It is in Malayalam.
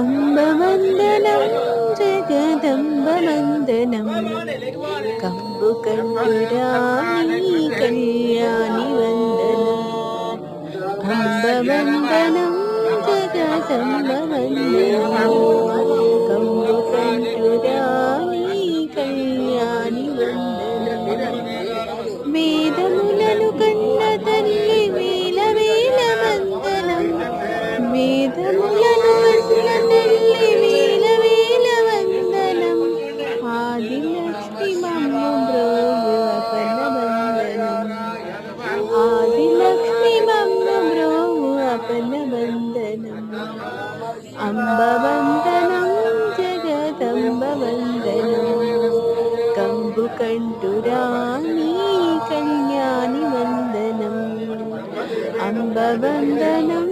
അംബവന്ദനം ജഗദംബവന്ദനം കമ്പു കണ്ടുരാണി കല്യാണി വന്ദനം. അംബവന്ദനം ജഗദംബവന്ദനം കമ്പു കണ്ടുരാണി കല്യാണി വന്ദനം. ആദിലക്ഷ്മി മമ്മു ബ്രോവു അപന വന്ദനം അംബ വന്ദനം ജഗതംബ വന്ദനം കമ്പു കണ്ടുരാണി കല്യാണി വന്ദനം അംബ വന്ദനം